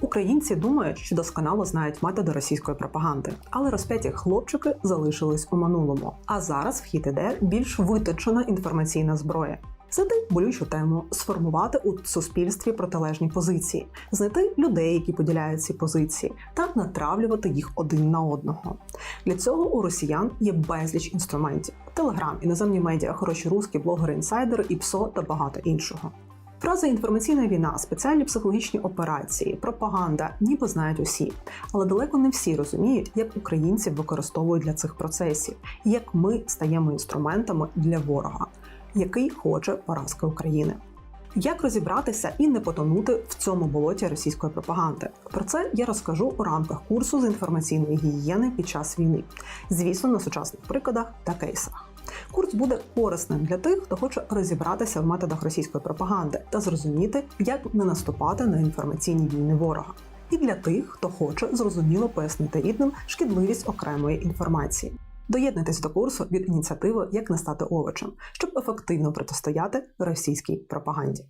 Українці думають, що досконало знають методи російської пропаганди, але розп'яті хлопчики залишились у минулому. А зараз в хід іде більш виточена інформаційна зброя. Знайти болючу тему, сформувати у суспільстві протилежні позиції, знайти людей, які поділяють ці позиції, та натравлювати їх один на одного. Для цього у росіян є безліч інструментів: телеграм, іноземні медіа, хороші русські, блогери, інсайдери, і ПСО та багато іншого. Фрази інформаційна війна, спеціальні психологічні операції, пропаганда, ніби знають усі, але далеко не всі розуміють, як українців використовують для цих процесів, як ми стаємо інструментами для ворога, який хоче поразки України. Як розібратися і не потонути в цьому болоті російської пропаганди? Про це я розкажу у рамках курсу з інформаційної гігієни під час війни, звісно, на сучасних прикладах та кейсах. Курс буде корисним для тих, хто хоче розібратися в методах російської пропаганди та зрозуміти, як не наступати на інформаційні війни ворога. І для тих, хто хоче зрозуміло пояснити рідним шкідливість окремої інформації. Доєднуйтесь до курсу від ініціативи Як не стати овочем, щоб ефективно протистояти російській пропаганді.